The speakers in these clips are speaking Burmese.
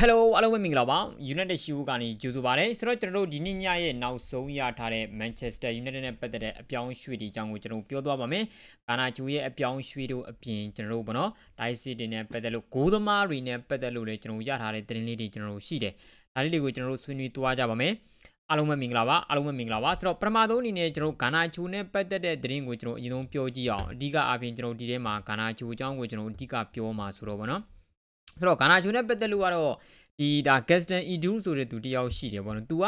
Hello အားလုံးပဲမင်္ဂလာပါ United Show ကနေကြိုဆိုပါရစေဆိုတော့ကျွန်တော်တို့ဒီနေ့ညရဲ့နောက်ဆုံးရထားတဲ့ Manchester United နဲ့ပတ်သက်တဲ့အပြောင်းရွှေ့ဒီအကြောင်းကိုကျွန်တော်တို့ပြောသွားပါမယ်။ကာနာဂျူရဲ့အပြောင်းရွှေ့တို့အပြင်ကျွန်တော်တို့ဘောနော်ဒိုင်စီတင်နဲ့ပတ်သက်လို့ဂိုးသမားတွေနဲ့ပတ်သက်လို့လည်းကျွန်တော်တို့ရထားတဲ့သတင်းလေးတွေကျွန်တော်တို့ရှိတယ်။ဒါလေးတွေကိုကျွန်တော်တို့ဆွေးနွေးသွားကြပါမယ်။အားလုံးပဲမင်္ဂလာပါအားလုံးပဲမင်္ဂလာပါဆိုတော့ပထမဆုံးအနေနဲ့ကျွန်တော်တို့ဂါနာဂျူနဲ့ပတ်သက်တဲ့သတင်းကိုကျွန်တော်အရင်ဆုံးပြောကြည့်အောင်အဓိကအားဖြင့်ကျွန်တော်ဒီထဲမှာဂါနာဂျူအကြောင်းကိုကျွန်တော်အဓိကပြောမှာဆိုတော့ဗောနော် ဆိုတော့ဂါနာဂျိုနဲ့ပတ်သက်လို့ကတော့ဒီဒါ Gaston Edu ဆိုတဲ့သူတယောက်ရှိတယ်ပေါ့နော်။ तू က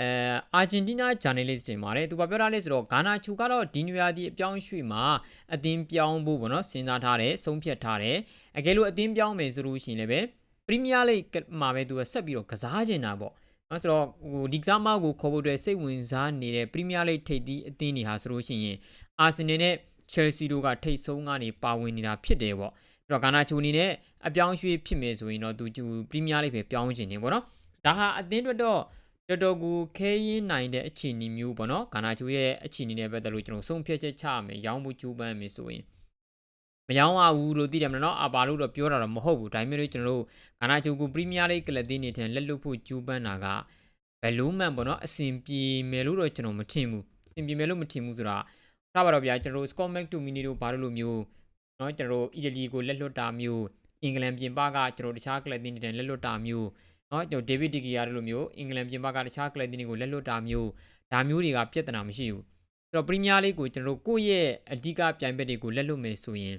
အဲအာဂျင်တီးနားဂျာနယ်လစ်တင်ပါတယ်သူကပြောတာလဲဆိုတော့ဂါနာချူကတော့ဒီနွေရာသီအပြောင်းရွှေ့မှာအသင်းပြောင်းဖို့ပေါ့နော်စဉ်းစားထားတယ်ဆုံးဖြတ်ထားတယ်အကယ်လို့အသင်းပြောင်းမယ်ဆိုလို့ရှိရင်လည်းပဲပရီးမီးယားလိဂ်မှာပဲသူကဆက်ပြီးတော့ကစားကျင်တာပေါ့နော်ဆိုတော့ဟိုဒီကစားမကိုခေါ်ဖို့အတွက်စိတ်ဝင်စားနေတဲ့ပရီးမီးယားလိဂ်ထိပ်သီးအသင်းတွေဟာဆိုလို့ရှိရင်အာဆင်နယ်နဲ့ချယ်လ်ဆီတို့ကထိပ်ဆုံးကနေပါဝင်နေတာဖြစ်တယ်ပေါ့ အဲ့တော့ဂါနာချူအနေနဲ့အပြောင်းရွှေ့ဖြစ်မယ်ဆိုရင်တော့သူကျူပရီးမီးယားလိပဲပြောင်းချင်နေပေါ့နော်ဒါဟာအသင်းအတွက်တော့တော်တော်ကိုခဲရင်နိုင်တဲ့အခြေအနေမျိုးပေါ့နော်ဂါနာချူရဲ့အခြေအနေနဲ့ပတ်သက်လို့ကျွန်တော်ဆုံးဖြတ်ချက်ချရမယ်ရောင်းမှုကျူးပန်းမယ်ဆိုရင်မရောင်းရဘူးလို့သိတယ်မလားနော်အပါလို့တော့ပြောတာတော့မဟုတ်ဘူးဒါပေမဲ့လို့ကျွန်တော်တို့ဂါနာချူကိုပရီးမီးယားလိကလပ်သင်းနေထန်လက်လွတ်ဖို့ကျူးပန်းတာကဘယ်လုံးမှန်ပေါ့နော်အဆင်ပြေမယ်လို့တော့ကျွန်တော်မထင်ဘူးအဆင်ပြေမယ်လို့မထင်ဘူးဆိုတာထားပါတော့ဗျာကျွန်တော်တို့ Scott McTominay တို့ဘာလို့လို့မျိုး เนาะကျွန်တော်တို့အီတလီကိုလက်လွတ်တာမျိုးအင်္ဂလန်ပြင်ပကကျွန်တော်တခြားကလပ်တင်းတွေလက်လွတ်တာမျိုးเนาะကျွန်တော်ဒေးဗစ်ဒီဂီယာတို့လိုမျိုးအင်္ဂလန်ပြင်ပကတခြားကလပ်တင်းတွေကိုလက်လွတ်တာမျိုးဒါမျိုးတွေကပြဿနာမရှိဘူးဆိုတော့ပရီးမီးယားလိကိုကျွန်တော်တို့ကိုယ့်ရဲ့အဓိကပြိုင်ဘက်တွေကိုလက်လွတ်မယ်ဆိုရင်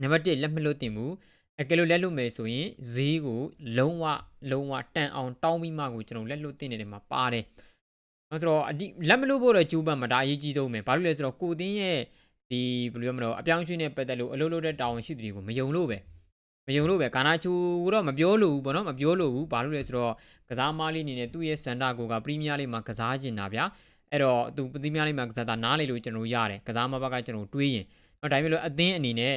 နံပါတ်1လက်မလွတ်တင်ဘူးအကယ်လို့လက်လွတ်မယ်ဆိုရင်ဈေးကိုလုံးဝလုံးဝတန်အောင်တောင်းပြီးမှကိုကျွန်တော်လက်လွတ်တင်နေတယ်မှာပါတယ်။အဲဆိုတော့အဒီလက်မလွတ်ဖို့တော့ကျူးပန်မှာဒါအရေးကြီးဆုံးပဲ။ဘာလို့လဲဆိုတော့ကိုတင်းရဲ့ ဒီဘယ်လိုမလို့အပြောင်းရွှေ့နဲ့ပတ်သက်လို့အလုပ်လုပ်တဲ့တာဝန်ရှိသူတွေကိုမယုံလို့ပဲမယုံလို့ပဲကာနာချူတော့မပြောလို့ဘူးဗောနော်မပြောလို့ဘူးဘာလို့လဲဆိုတော့ကစားမားလေးအနေနဲ့သူ့ရဲ့စန္ဒကိုကပရီးမီးယားလိမှာကစားကျင်တာဗျာအဲ့တော့သူပရီးမီးယားလိမှာကစားတာနားလေလို့ကျွန်တော်ရတယ်ကစားမားဘက်ကကျွန်တော်တွေးရင်တော့ဒါပေမဲ့လို့အသင်းအနေနဲ့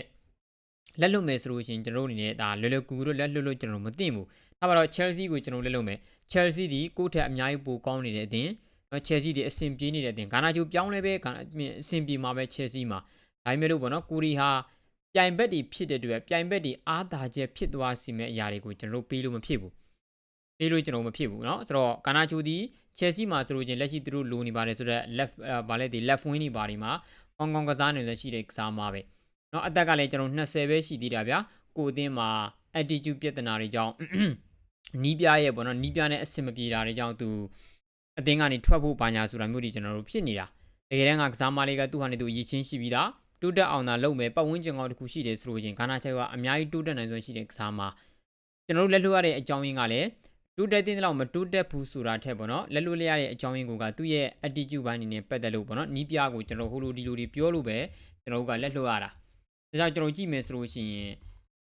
လက်လွတ်မယ်ဆိုလို့ရှိရင်ကျွန်တော်အနေနဲ့ဒါလွယ်လွယ်ကူကူတော့လက်လွတ်လို့ကျွန်တော်မသိဘူးဒါပါတော့ Chelsea ကိုကျွန်တော်လက်လွတ်မယ် Chelsea ဒီကိုယ့်ထက်အများကြီးပိုကောင်းနေတဲ့အသင်း နော် Chelsea ဒီအဆင်ပြေနေတဲ့အသင်းဂါနာဂျိုပြောင်းလဲပဲအဆင်ပြေမှာပဲ Chelsea မှာဒါပေမဲ့လို့ပေါ့နော်ကိုရီဟာပြိုင်ဘက်တွေဖြစ်တဲ့အတွက်ပြိုင်ဘက်တွေအားသာချက်ဖြစ်သွားစီမဲ့အရာတွေကိုကျွန်တော်တို့ပေးလို့မဖြစ်ဘူးပေးလို့ကျွန်တော်မဖြစ်ဘူးเนาะဆိုတော့ကာနာချိုဒီ Chelsea မှာဆိုလို့ချင်းလက်ရှိသူတို့လိုနေပါတယ်ဆိုတော့ left ဗာလဲဒီ left wing တွေပါဒီမှာကောင်းကောင်းကစားနေလက်ရှိတဲ့ကစားမှာပဲเนาะအသက်ကလည်းကျွန်တော်20ပဲရှိသေးတာဗျာကိုအသင်းမှာ attitude ပြဿနာတွေကြောင့်နီးပြရဲ့ပေါ့နော်နီးပြနဲ့အဆင်မပြေတာတွေကြောင့်သူ အသင်းကနေထွက်ဖို့ပါညာဆိုတာမျိုးတွေကျွန်တော်တို့ဖြစ်နေတာတကယ်တမ်းကကစားမလေးကသူ့ဟာနေသူရည်ချင်းရှိပြီးသားတိုးတက်အောင်သာလုပ်မယ်ပတ်ဝန်းကျင်ကောင်းတစ်ခုရှိတယ်ဆိုလို့ချင်းဂါနာချက်ကအများကြီးတိုးတက်နိုင်စွမ်းရှိတဲ့ကစားမှာကျွန်တော်တို့လက်လွတ်ရတဲ့အကြောင်းရင်းကလည်းတိုးတက်တဲ့လောက်မတိုးတက်ဘူးဆိုတာထက်ပေါ့နော်လက်လွတ်ရတဲ့အကြောင်းရင်းကသူ့ရဲ့ attitude ဘိုင်းနေနဲ့ပတ်သက်လို့ပေါ့နော်နီးပြကိုကျွန်တော်ဟိုလိုဒီလိုတွေပြောလို့ပဲကျွန်တော်တို့ကလက်လွတ်ရတာဒါကြောင့်ကျွန်တော်ကြည့်မယ်ဆိုလို့ရှိရင်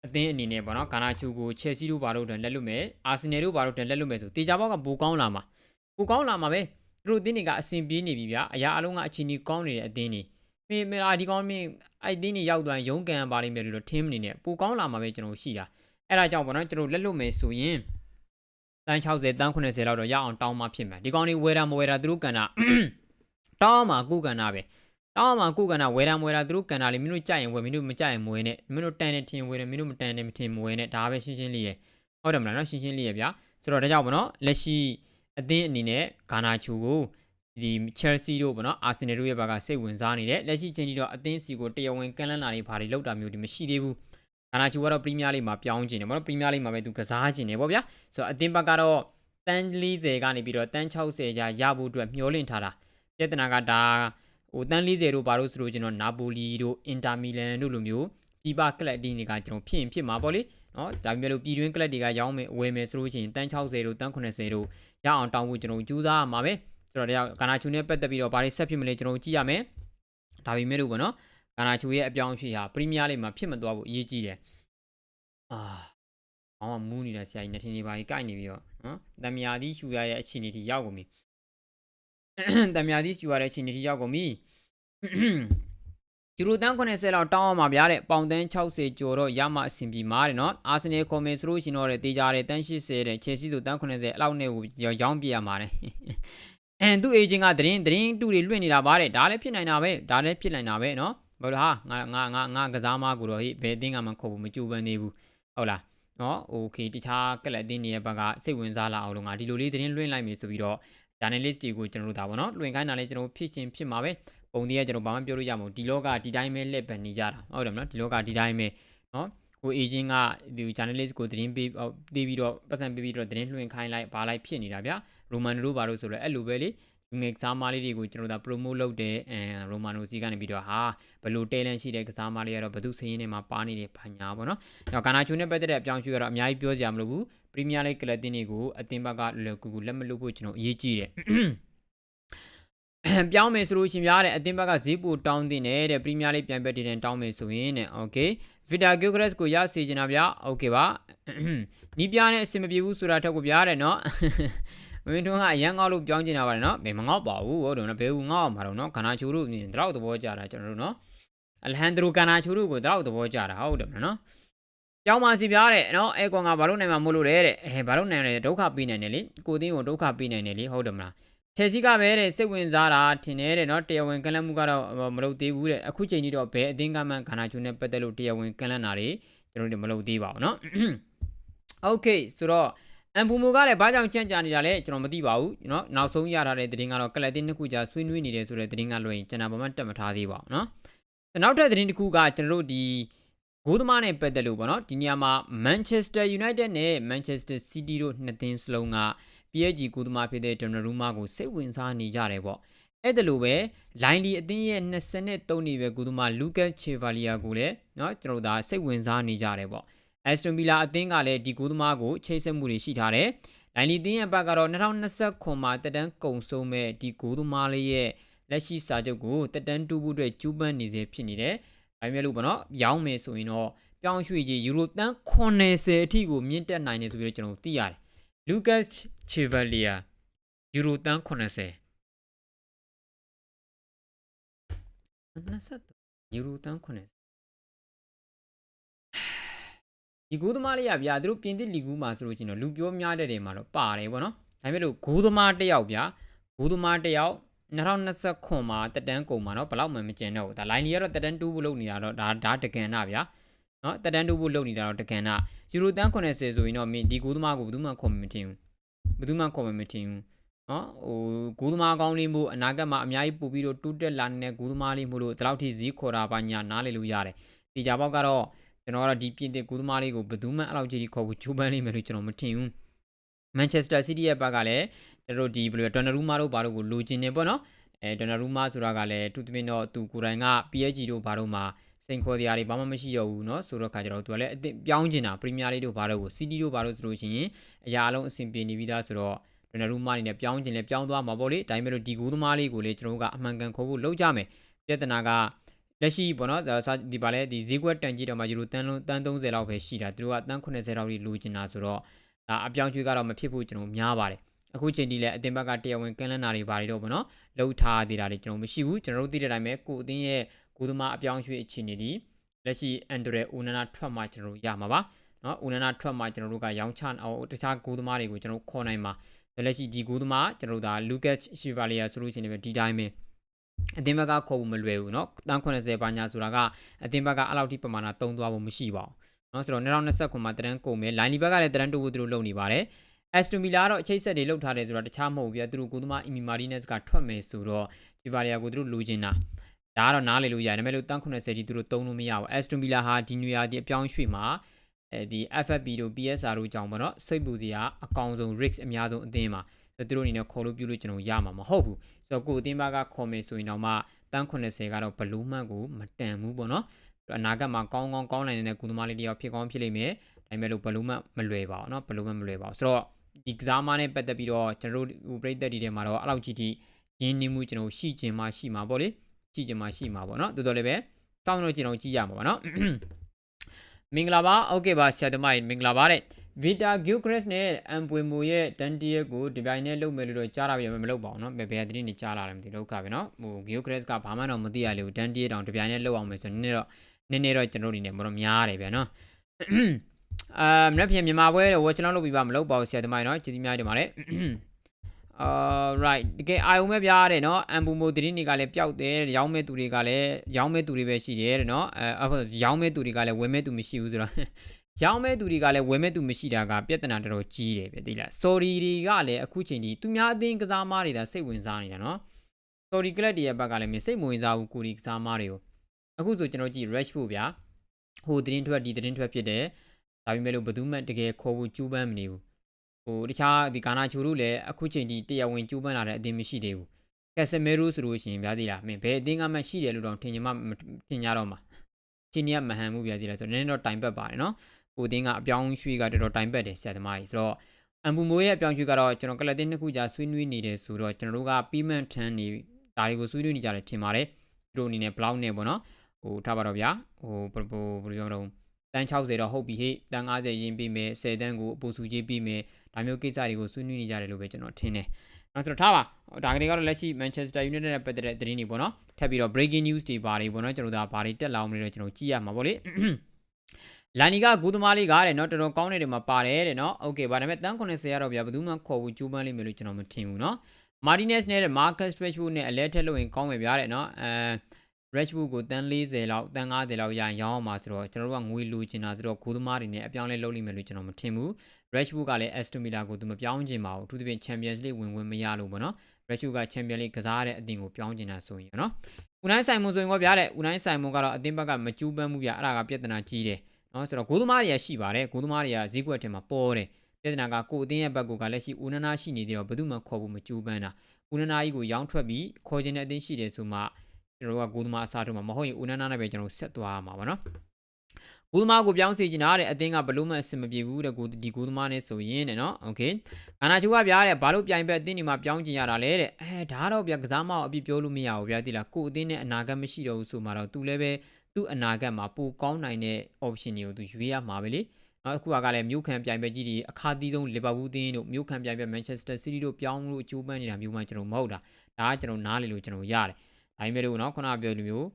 အသင်းအနေနဲ့ပေါ့နော်ဂါနာချူကိုချယ်ဆီတို့ဘာလို့တန်လက်လွတ်မယ်အာဆင်နယ်တို့ဘာလို့တန်လက်လွတ်မယ်ဆိုတေချာဘောက်ကပိုကောင်းလာမှာ ပိုကောင်းလာမှာပဲသူတို့အသင်းတွေကအဆင်ပြေးနေပြီဗျာအရာအလုံးကအချင်းကြီးကောင်းနေတဲ့အသင်းတွေမင်းမင်းအာဒီကောင်းမင်းအဲ့တင်းနေရောက်သွားရုံးကန်ပါလိမ့်မယ်လို့ထင်းမနေနဲ့ပိုကောင်းလာမှာပဲကျွန်တော်ရှိတာအဲ့ဒါကြောင့်ပေါ့နော်ကျွန်တော်လက်လွတ်မယ်ဆိုရင်တန်း60တန်း80လောက်တော့ရအောင်တောင်းမှဖြစ်မယ်ဒီကောင်တွေဝယ်တာမဝယ်တာသူတို့ကန်တာတောင်းမှကုကန်တာပဲတောင်းမှကုကန်တာဝယ်တာမဝယ်တာသူတို့ကန်တာလေမင်းတို့ကြိုက်ရင်ဝယ်မင်းတို့မကြိုက်ရင်မဝယ်နဲ့မင်းတို့တန်တယ်ထင်ဝယ်တယ်မင်းတို့မတန်တယ်မထင်မဝယ်နဲ့ဒါပဲရှင်းရှင်းလေးရယ်ဟုတ်တယ်မလားနော်ရှင်းရှင်းလေးရယ်ဗျာဆိုတော့ဒါကြောင့်ပေါ့နော်လက်ရှိ အသင်းအနေနဲ့ဂါနာချူကိုဒီ Chelsea တို့ပေါ့နော် Arsenal တို့ရဲ့ဘက်ကစိတ်ဝင်စားနေတယ်လက်ရှိချင်းကြီးတော့အသင်းစီကိုတရားဝင်ကန့်လန့်လာတွေဘာတွေလောက်တာမျိုးဒီမရှိသေးဘူးဂါနာချူကတော့ပရီးမီးယားလိမှာပြောင်းကျင်တယ်ပေါ့နော်ပရီးမီးယားလိမှာပဲသူကစားကျင်တယ်ပေါ့ဗျာဆိုတော့အသင်းဘက်ကတော့တန်း40ကနေပြီးတော့တန်း60ကြာရဖို့အတွက်မျှော်လင့်ထားတာပြဿနာကဒါဟိုတန်း40တို့ဘာလို့ဆိုလို့ကျွန်တော်နာပိုလီတို့အင်တာမီလန်တို့လိုမျိုး ဒီပါကလပ်ဒီတွေကကျွန်တော်ဖြစ်ရင်ဖြစ်မှာပေါ့လေနော်ဒါပေမဲ့လို့ပြည်တွင်းကလပ်တွေကရောင်းမယ်ဝယ်မယ်ဆိုလို့ရှိရင်တန်း60တို့တန်း80တို့ရအောင်တောင်းဖို့ကျွန်တော်ကြိုးစားရမှာပဲဆိုတော့တရားကာနာချူနဲ့ပတ်သက်ပြီးတော့ဘာတွေဆက်ဖြစ်မလဲကျွန်တော်ကြည့်ရမယ်ဒါပေမဲ့လို့ပေါ့နော်ကာနာချူရဲ့အပြောင်းအရွှေ့ဟာပရီးမီးယားလိမှာဖြစ်မသွားဘူးအရေးကြီးတယ်အာအောင်းမူးနေတာဆရာကြီးနှစ်ထင်းနေပါကြီးကြိုက်နေပြီးတော့နော်တမယာသီးရှူရတဲ့အခြေအနေထိရောက်ကုန်ပြီတမယာသီးရှူရတဲ့အခြေအနေထိရောက်ကုန်ပြီ ဂျူရိုတန်း90လောက်တောင်းအောင်ပါဗျာတဲ့ပေါင်တန်း60ကျော်တော့ရမှအဆင်ပြေမှာတဲ့နော်အာဆင်နယ်ခေါ်မယ်ဆိုလို့ရှိရင်တော့တေးကြတဲ့တန်း80တဲ့ချယ်ဆီဆိုတန်း90အလောက်နဲ့ကိုရောင်းပြရမှာတဲ့အန်သူ့အေဂျင့်ကသတင်းသတင်းတူတွေလွှင့်နေတာပါတဲ့ဒါလည်းဖြစ်နိုင်တာပဲဒါလည်းဖြစ်နိုင်တာပဲနော်ဘာလို့ဟာငါငါငါငါကစားမကူတော့ဟိဘယ်အသင်းကမှခေါ်ဖို့မကြိုးပမ်းသေးဘူးဟုတ်လား နော်โอเคတခြားကလပ်အသင်းတွေရဲ့ဘက်ကစိတ်ဝင်စားလာအောင်လို့ငါဒီလိုလေးသတင်းလွှင့်လိုက်မယ်ဆိုပြီးတော့ journalist တွေကိုကျွန်တော်တို့ဒါပေါ့နော်လွှင့်ခိုင်းတာလေးကျွန်တော်ဖြစ်ချင်းဖြစ်မှာပဲပုံသေးကကျွန်တော်ဘာမှပြောလို့ရမှာမဟုတ်ဒီလောကဒီတိုင်းပဲလက်ပဲနေကြတာဟုတ်တယ်မနော်ဒီလောကဒီတိုင်းပဲနော်ကို agent ကဒီ journalist ကိုသတင်းပေးပေးပြီးတော့ပတ်စံပေးပြီးတော့သတင်းလွှင့်ခိုင်းလိုက်ပါလိုက်ဖြစ်နေတာဗျာ roman တို့ဘာလို့ဆိုတော့အဲ့လိုပဲလေလူငယ်ကစားမလေးတွေကိုကျွန်တော်ဒါ promote လုပ်တယ်အဲ romano စီကနေပြီးတော့ဟာဘယ်လို talent ရှိတဲ့ကစားမလေးကတော့ဘယ်သူစရင်းထဲမှာပါနေတယ်ဘာညာပေါ့နော်။နောက်ကာနာချိုနဲ့ပတ်သက်တဲ့အပြောင်းအရွှေ့ကတော့အများကြီးပြောစရာမလိုဘူး။ Premier League ကလပ်တင်တွေကိုအသင်းဘက်ကလွယ်ကူကူလက်မလုပ်ဖို့ကျွန်တော်အရေးကြီးတယ်။ပြောင်းမယ်ဆိုလို့ရှင်များတဲ့အသင်းဘက်ကဈေးပိုတောင်းတင်တယ်တဲ့ Premier League ပြန်ဘက်တင်တောင်းမယ်ဆိုရင်တဲ့ Okay Vita Gilchrist ကိုရစေချင်တာဗျာ Okay ပါ။နီးပြားနဲ့အဆင်မပြေဘူးဆိုတာထက်ကိုဗျာတဲ့နော်။မင်းတို့ကအရန်ငေါ့လို့ပြောင်းကျင်တာပါတယ်နော်ဘယ်မငေါ့ပါဘူးဟုတ်တယ်နော်ဘယ်ဘူးငေါ့မှာတော့နော်ခနာချိုတို့မြင်တော့သဘောကျတာကျွန်တော်တို့နော်အလဟန်ဒရိုကနာချိုတို့ကိုတော့သဘောကျတာဟုတ်တယ်မနော် ပြောင်းပါစီပြားတဲ့နော်အဲကောင်ကဘာလို့နိုင်မှာမို့လို့လဲတဲ့အဲဘာလို့နိုင်လဲဒုက္ခပေးနိုင်တယ်လေကိုသိန်းကိုဒုက္ခပေးနိုင်တယ်လေဟုတ်တယ်မလားချယ်ဆီကပဲတဲ့စိတ်ဝင်စားတာထင်တယ်တဲ့နော်တရားဝင်ကန့်လန့်မှုကတော့မလုပ်သေးဘူးတဲ့အခုချိန်ကြီးတော့ဘယ်အသင်းကမှခနာချိုနဲ့ပတ်သက်လို့တရားဝင်ကန့်လန့်တာတွေကျွန်တော်တို့မလုပ်သေးပါဘူးနော်โอเคဆိုတော့အန်ပူမိုကလည်းဘာကြောင့်ကြံ့ကြာနေတာလဲကျွန်တော်မသိပါဘူးเนาะနောက်ဆုံးရထားတဲ့သတင်းကတော့ကလပ်တင်းနှစ်ခုကြာဆွေးနွေးနေတယ်ဆိုတဲ့သတင်းကလွှဲရင်ကျွန်တော်ဘာမှတက်မထားသေးပါဘူးเนาะနောက်ထပ်သတင်းတစ်ခုကကျွန်တော်တို့ဒီ ဂိုးသမားနဲ့ပတ်သက်လို့ပေါ့နော်ဒီနေရာမှာ Manchester United နဲ့ Manchester City တို့နှစ်သင်းစလုံးက PSG ဂိုးသမားဖြစ်တဲ့ Donnarumma ကိုစိတ်ဝင်စားနေကြတယ်ပေါ့အဲ့ဒါလိုပဲလိုင်းလီအသင်းရဲ့23နှစ်ပဲဂိုးသမား Lucas Chevalier ကိုလည်းเนาะကျွန်တော်တို့ဒါစိတ်ဝင်စားနေကြတယ်ပေါ့ Aston Villa အသင်းကလည်းဒီဂိုးသမားကိုချိတ်ဆက်မှုတွေရှိထားတယ်။လိုင်လီသင်းရဲ့ဘက်ကတော့2029မှာတက်တန်းကုံဆုံးမဲ့ဒီဂိုးသမားလေးရဲ့လက်ရှိစာချုပ်ကိုတက်တန်းတူဖို့အတွက်ကျူးပန်းနေစေဖြစ်နေတယ်။ ဒါပေမဲ့လို့ပေါ့နော်။ရောင်းမယ်ဆိုရင်တော့ပြောင်းရွှေ့ကြီးယူရိုတန်း80အထိကိုမြင့်တက်နိုင်တယ်ဆိုပြီးတော့ကျွန်တော်သိရတယ်။ Lucas Chevalier ယူရိုတန်း80 20ယူရိုတန်း80ဒီဂိုးသမားလေးကဗျာသူတို့ပြင်သစ်လီဂူးမှာဆိုလို့ရှိရင်တော့လူပြောများတဲ့တွေမှာတော့ပါတယ်ပေါ့နော်ဒါပေမဲ့လို့ဂိုးသမားတစ်ယောက်ဗျာဂိုးသမားတစ်ယောက် 2029မှာတက်တန်းကုန်မှာเนาะဘလောက်မှမကျင်တော့ဘူးဒါလိုင်းလီကတော့တက်တန်းတူးဖို့လုပ်နေတာတော့ဒါဒါတကန်နာဗျာเนาะတက်တန်းတူးဖို့လုပ်နေတာတော့တကန်နာယူရိုတန်း80ဆိုရင်တော့မင်းဒီဂိုးသမားကိုဘယ်သူမှခေါ်မတင်ဘူးဘယ်သူမှခေါ်မတင်ဘူးနော်ဟိုဂိုးသမားကောင်းလေးမှုအနာဂတ်မှာအများကြီးပို့ပြီးတော့တိုးတက်လာနေတဲ့ဂိုးသမားလေးမှုလို့ဒီလောက်ထိဈေးခေါ်တာပါညာနားလေလို့ရတယ်ဒီကြပေါက်ကတော့ကျွန်တော်ကတော့ဒီပြင်သစ်ကူးသမားလေးကိုဘယ်သူမှအဲ့လောက်ကြီးခေါ်ဖို့ဂျိုးပန်းလိမ့်မယ်လို့ကျွန်တော်မထင်ဘူးမန်ချက်စတာစီးတီးရဲ့ဘက်ကလည်း ကျွန်တော်တို့ဒီဘယ်လိုဒွန်နရူမာတို့ဘာတို့ကိုလိုချင်နေပေါ့နော်အဲဒွန်နရူမာဆိုတာကလည်းသူတမင်တော့သူကိုယ်တိုင်က PSG တို့ဘာတို့မှာစိန်ခေါ်တရားတွေဘာမှမရှိတော့ဘူးเนาะဆိုတော့ခါကျတော့သူကလည်းအသစ်ပြောင်းကျင်တာပရီးမီးယားလိတို့ဘာတို့ကိုစီးတီးတို့ဘာတို့ဆိုလို့ရှိရင်အရာအလုံးအဆင်ပြေနေပြီးသားဆိုတော့ဒွန်နရူမာနေနဲ့ပြောင်းကျင်လဲပြောင်းသွားမှာပေါ့လေဒါပေမဲ့လို့ဒီကူးသမားလေးကိုလေကျွန်တော်တို့ကအမှန်ကန်ခေါ်ဖို့လုပ်ကြမယ်ပြဿနာကလက်ရှိပေါ့နော်ဒီပါလဲဒီဈေးကွက်တန်ကြီးတော့မှယူရိုတန်းလုံးတန်း30လောက်ပဲရှိတာသူတို့ကတန်း80လောက်ကြီးလိုချင်တာဆိုတော့ဒါအပြောင်းကျွေးကတော့မဖြစ်ဖို့ကျွန်တော်များပါတယ် အခုချိန်ထိလည်းအတင်ဘက်ကတရားဝင်ကန့်လန့်တာတွေပါတွေတော့ပေါ့နော်လှုပ်ထားသေးတာတွေကျွန်တော်မရှိဘူးကျွန်တော်တို့သိတဲ့အတိုင်းပဲကိုအတင်းရဲ့ကိုသမားအပြောင်းရွှေ့အခြေအနေဒီလက်ရှိအန်ဒရဲဦးနနာထွက်မှကျွန်တော်တို့ရမှာပါနော်ဦးနနာထွက်မှကျွန်တော်တို့ကရောင်းချအောင်တခြားကိုသမားတွေကိုကျွန်တော်ခေါ်နိုင်မှာလက်ရှိဒီကိုသမားကျွန်တော်တို့ဒါလူကက်ရှီဗာလီယာဆိုလို့ရှိရင်လည်းဒီတိုင်းပဲအတင်းဘက်ကခေါ်ဖို့မလွယ်ဘူးเนาะတန်း80ပါညာဆိုတာကအတင်းဘက်ကအဲ့လောက်ထိပမာဏတုံးသွားဖို့မရှိပါဘူးเนาะဆိုတော့2029မှာတန်းကုန်မယ်လိုင်းလီဘက်ကလည်းတန်းတိုးဖို့သူတို့လုပ်နေပါတယ် အက်စတိုမီလာကတော့အချိတ်ဆက်တွေလုပ်ထားတယ်ဆိုတော့တခြားမဟုတ်ဘူးပြသူတို့ကိုသမားအီမီမာရီနက်စ်ကထွက်မယ်ဆိုတော့ဂျီဗာလီယာကိုသူတို့လိုချင်တာဒါကတော့နားလေလို့ရတယ်ဒါပေမဲ့လို့တန်း80ကြီးသူတို့တုံးလို့မရဘူးအက်စတိုမီလာဟာဒီနွေရာဒီအပြောင်းရွှေ့မှာအဲဒီ FFP တို့ PSR တို့ကြောင့်ပေါ့နော်စိတ်ပူစရာအကောင်ဆုံး risk အများဆုံးအသင်းမှာသူတို့အနေနဲ့ခေါ်လို့ပြုလို့ကျွန်တော်ရမှာမဟုတ်ဘူးဆိုတော့ကိုအသင်းဘကခေါ်မယ်ဆိုရင်တော့မှတန်း80ကတော့ဘလူးမှတ်ကိုမတန်ဘူးပေါ့နော်အနာဂတ်မှာကောင်းကောင်းကောင်းနိုင်တဲ့ကုသမားလေးတယောက်ဖြစ်ကောင်းဖြစ်လိမ့်မယ်ဒါပေမဲ့လို့ဘလူးမှတ်မလွယ်ပါဘူးเนาะဘလူးမှတ်မလွယ်ပါဘူးဆိုတော့ ဒီကစားမနဲ့ပတ်သက်ပြီးတော့ကျွန်တော်တို့ပြည်သက်တွေထဲမှာတော့အဲ့လောက်ကြီးကြီးရင်းနှီးမှုကျွန်တော်ရှိကျင်မှရှိမှာပေါ့လေရှိကျင်မှရှိမှာပေါ့เนาะတော်တော်လေးပဲစောင့်လို့ကျွန်တော်ကြည့်ရမှာပါเนาะမင်္ဂလာပါโอเคပါဆရာသမားမင်္ဂလာပါတဲ့ Vita Gilchrist နဲ့ Ampuemo ရဲ့တန်တီရက်ကိုဒီပိုင်းနဲ့လုပ်မယ်လို့တော့ကြားရပြီမလုပ်ပါဘူးเนาะဘယ်ဘယ်သတင်းတွေကြားလာတယ်မသိလောက်ခပဲเนาะဟို Gilchrist ကဘာမှတော့မသိရလေဘူးတန်တီရက်တောင်ဒီပိုင်းနဲ့လုပ်အောင်မယ်ဆိုနည်းနည်းတော့နည်းနည်းတော့ကျွန်တော်တို့နေမတော့များတယ်ဗျာเนาะ အာမနေ့ပြန်မြန်မာပွဲတော့ဝကျွန်တော်လုပ်ပြီးပါမလုပ်ပါဘူးဆရာဒီမိုင်းနော်ကျေးဇူးများတင်ပါတယ်အာ right တကယ်အာယုံပဲပြားတယ်နော်အမ်ပူမို3တွေကလည်းပျောက်တယ်ရောင်းမဲ့သူတွေကလည်းရောင်းမဲ့သူတွေပဲရှိတယ်တဲ့နော်အဲအခုရောင်းမဲ့သူတွေကလည်းဝယ်မဲ့သူမရှိဘူးဆိုတော့ရောင်းမဲ့သူတွေကလည်းဝယ်မဲ့သူမရှိတာကပြဿနာတော်တော်ကြီးတယ်ပဲသိလား sorry တွေကလည်းအခုချိန်ကြီးသူများအသင်းကစားမားတွေဒါစိတ်ဝင်စားနေတာနော် sorry ကလပ်တွေရဲ့ဘက်ကလည်းမစိတ်မဝင်စားဘူးကိုရီကစားမားတွေကိုအခုဆိုကျွန်တော်ကြည့် rush ဖို့ဗျာဟိုသတင်းထွက်ဒီသတင်းထွက်ဖြစ်တယ် ဒါပေမဲ့လို့ဘယ်သူမှတကယ်ခေါ်ဖို့ကြိုးပမ်းမနေဘူးဟိုတခြားဒီကာနာချိုတို့လည်းအခုချိန်ဒီတရားဝင်ကြိုးပမ်းလာတဲ့အသင်းမရှိသေးဘူးကက်ဆမီရိုဆိုလို့ရှိရင်ဗျာသိလားမင်းဘယ်အသင်းကမှရှိတယ်လို့တော့ထင်ကြမှာထင်ကြတော့မှာချင်းနီကမဟန်မှုဗျာသိလားဆိုတော့နည်းနည်းတော့တိုင်ပတ်ပါတယ်နော်ကိုတင်းကအပြောင်းရွှေ့ကတော်တော်တိုင်ပတ်တယ်ဆရာသမားကြီးဆိုတော့အမ်ပူမိုးရဲ့အပြောင်းရွှေ့ကတော့ကျွန်တော်ကလပ်တင်းနှစ်ခုကြာဆွေးနွေးနေတယ်ဆိုတော့ကျွန်တော်တို့ကပြီးမှန်ထန်းနေဒါတွေကိုဆွေးနွေးနေကြတယ်ထင်ပါတယ်သူတို့အနေနဲ့ block နဲ့ပေါ့နော်ဟိုထားပါတော့ဗျာဟိုဘယ်လိုပြောတော့ တန်း60တော့ဟုတ်ပြီဟေ့တန်း90ရင်းပြီးမယ်10တန်းကိုအပူစုကြီးပြီးမယ်ဒါမျိုးကိစ္စတွေကိုဆွေးနွေးနေကြတယ်လို့ပဲကျွန်တော်ထင်တယ်နောက်ဆိုတော့ထားပါဒါကလေးကတော့လက်ရှိ Manchester United နဲ့ပတ်သက်တဲ့သတင်းတွေပေါ့နော်ထပ်ပြီးတော့ breaking news တွေပါတွေပေါ့နော်ကျွန်တော်တို့ဒါဘာတွေတက်လာအောင်မလဲတော့ကျွန်တော်ကြည့်ရမှာပေါ့လေလန်နီကဂူသမားလေးကားတဲ့เนาะတော်တော်ကောင်းနေတယ်မှာပါတယ်တဲ့เนาะโอเคဗါဒါပေမဲ့တန်း90ရတော့ဗျာဘယ်သူမှခေါ်ဘူးကြိုးပမ်းလိမ့်မယ်လို့ကျွန်တော်မထင်ဘူးเนาะမာတီနက်စ်နဲ့မာကတ်စထရက်ချ်ဝုဒ်နဲ့အလဲထက်လို့ရင်ကောင်းမယ်ဗျာတဲ့เนาะအဲ Rashwood ကိုတန်း40လောက်တန်း50လောက်ရရင်ရောင်းအောင်ပါဆိုတော့ကျွန်တော်တို့ကငွေလိုချင်တာဆိုတော့ဂိုးသမားတွေနဲ့အပြောင်းလဲလုပ်လိမ့်မယ်လို့ကျွန်တော်မထင်ဘူး Rashwood ကလည်း Aston Villa ကိုသူမပြောင်းချင်ပါဘူးအထူးသဖြင့် Champions League ဝင်ဝင်မရလို့ပေါ့နော် Rashwood က Champions League ကစားရတဲ့အသင်းကိုပြောင်းချင်တာဆိုရင်နော်ဦးနိုင်ဆိုင်မွန်ဆိုရင်ကောဗျာတဲ့ဦးနိုင်ဆိုင်မွန်ကတော့အသင်းဘက်ကမကျူးပန်းမှုဗျာအဲ့ဒါကပြဿနာကြီးတယ်နော်ဆိုတော့ဂိုးသမားတွေကရှိပါတယ်ဂိုးသမားတွေကဈေးကွက်ထဲမှာပေါ်တယ်ပြဿနာကကိုအသင်းရဲ့ဘက်ကကလက်ရှိဦးနနာရှိနေသေးတော့ဘယ်သူမှခေါ်ဖို့မကျူးပန်းတာဦးနနာကြီးကိုရောင်းထွက်ပြီးခေါ်ခြင်းတဲ့အသင်းရှိတယ်ဆိုမှ ကျွန်တော်တို့ကဂိုးသမားအစားထိုးမှာမဟုတ်ရင်ဦးနနာနဲ့ပဲကျွန်တော်ဆက်သွားရမှာပါနော်ဂိုးသမားကိုပြောင်းစီချင်တာတဲ့အသင်းကဘလို့မှအဆင်မပြေဘူးတဲ့ကိုဒီဂိုးသမားနဲ့ဆိုရင်တဲ့နော်โอเคဂါနာချိုကဗျာတဲ့ဘာလို့ပြိုင်ဘက်အသင်းဒီမှာပြောင်းကျင်ရတာလဲတဲ့အဲဒါတော့ဗျာကစားမအောင်အပြစ်ပြောလို့မရဘူးဗျာတိလားကိုအသင်းနဲ့အနာဂတ်မရှိတော့ဘူးဆိုမှတော့သူလည်းပဲသူ့အနာဂတ်မှာပိုကောင်းနိုင်တဲ့ option တွေကိုသူရွေးရမှာပဲလေနောက်တစ်ခုကလည်းမြို့ခံပြိုင်ပွဲကြီးတွေအခါသီးဆုံးလီဗာပူးသင်းတို့မြို့ခံပြိုင်ပွဲမန်ချက်စတာစီးတီးတို့ပြောင်းလို့အကျိုးပန်းနေတာမျိုးမှကျွန်တော်မဟုတ်တာဒါကကျွန်တော်နားလေလို့ကျွန်တော်ရတယ် ဒါပေမဲ့လို့နော်ခုနကပြောလိုမျိုး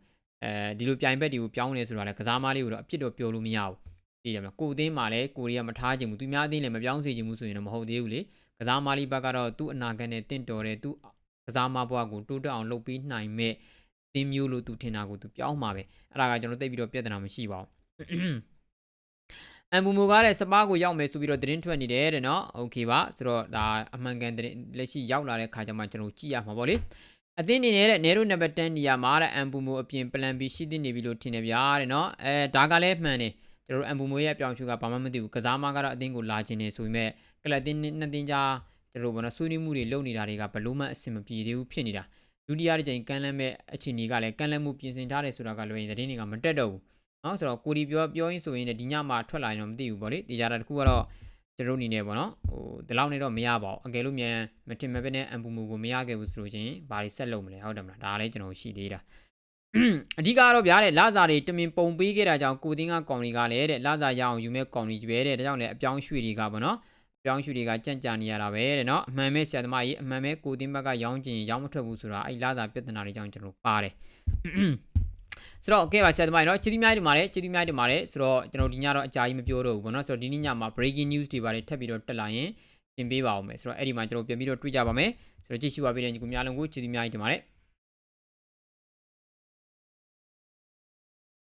အဲဒီလိုပြိုင်ဘက်တွေကိုပြောင်းနေဆိုတာလည်းကစားမလေးကိုတော့အပြစ်တော့ပြောလို့မရဘူးသိတယ်မလားကိုအသင်းမှာလည်းကိုရီးယားမထားခြင်းဘူးသူများအသင်းလည်းမပြောင်းစေခြင်းဘူးဆိုရင်တော့မဟုတ်သေးဘူးလေကစားမလေးဘက်ကတော့သူ့အနာဂတ်နဲ့တင့်တော်တဲ့သူ့ကစားမဘွားကိုတိုးတက်အောင်လုပ်ပေးနိုင်မဲ့တင်းမျိုးလို့သူထင်တာကိုသူပြောင်းမှာပဲအဲ့ဒါကကျွန်တော်သိပြီးတော့ပြဿနာမရှိပါဘူးအမ်ဘူမိုကတဲ့စပါးကိုရောက်မယ်ဆိုပြီးတော့သတင်းထွက်နေတယ်တဲ့နော်โอเคပါဆိုတော့ဒါအမှန်ကန်သတင်းလက်ရှိရောက်လာတဲ့ခါကျမှကျွန်တော်ကြည့်ရမှာပေါ့လေ အသင်းနေနေတဲ့နေရိုနံပါတ်10နေရာမှာတဲ့အမ်ဘူမိုအပြင် plan B ရှိသင့်နေပြီလို့ထင်တယ်ဗျာတဲ့နော်အဲဒါကလည်းမှန်တယ်ကျွန်တော်တို့အမ်ဘူမိုရဲ့အပြောင်းအရွှေ့ကဘာမှမသိဘူးကစားမကတော့အသင်းကိုလာခြင်းနေဆိုပေမဲ့ကလပ်တင်းနှစ်တင်းကြားကျွန်တော်တို့ဘောနော်ဆွေးနွေးမှုတွေလုပ်နေတာတွေကဘလို့မှအဆင်မပြေသေးဘူးဖြစ်နေတာဒုတိယတစ်ချိန်ကန်လန့်မဲ့အခြေအနေကလည်းကန်လန့်မှုပြင်ဆင်ထားတယ်ဆိုတာကလွယ်ရင်သတင်းတွေကမတက်တော့ဘူးနော်ဆိုတော့ကိုဒီပြောပြောရင်းဆိုရင်ဒီညမှာထွက်လာရင်တော့မသိဘူးဗောလေတေချာတာတစ်ခုကတော့ ကျွန်တော်အနေနဲ့ပေါ့နော်ဟိုဒီလောက်နေတော့မရပါဘူးအကယ်လို့မြန်မတင်မပဲနဲ့အမ်ပူမူကိုမရခဲ့ဘူးဆိုလို့ချင်းဘာတွေဆက်လုပ်မလဲဟုတ်တယ်မလားဒါလည်းကျွန်တော်ရှိသေးတာအဓိကတော့ဗျာတဲ့လာစာတွေတမင်ပုံပေးခဲ့တာကြောင့်ကိုတင်းကကောင်တွေကလည်းတဲ့လာစာရအောင်ယူမဲ့ကောင်တွေပဲတဲ့ဒါကြောင့်လည်းအပြောင်းရွှေ့တွေကပေါ့နော်အပြောင်းရွှေ့တွေကကြန့်ကြာနေရတာပဲတဲ့နော်အမှန်ပဲဆရာသမားကြီးအမှန်ပဲကိုတင်းဘက်ကရောင်းကျင်ရောင်းမထွက်ဘူးဆိုတာအဲ့လာစာပြဿနာတွေကြောင့်ကျွန်တော်ပါတယ် ဆိုတော့ okay ပါဆရာသမားနော်ချီတီမြိုင်းဒီမှာလေချီတီမြိုင်းဒီမှာလေဆိုတော့ကျွန်တော်ဒီညတော့အကြာကြီးမပြောတော့ဘူးပေါ့နော်ဆိုတော့ဒီနေ့ညမှာ breaking news တွေပါတယ်ထပ်ပြီးတော့တက်လာရင်ပြင်ပေးပါအောင်မယ်ဆိုတော့အဲ့ဒီမှာကျွန်တော်ပြန်ပြီးတော့တွေ့ကြပါမယ်ဆိုတော့ကြည့်ရှုပါပေးတဲ့ညီကိုများလုံးကိုချီတီမြိုင်းဒီမှာလေ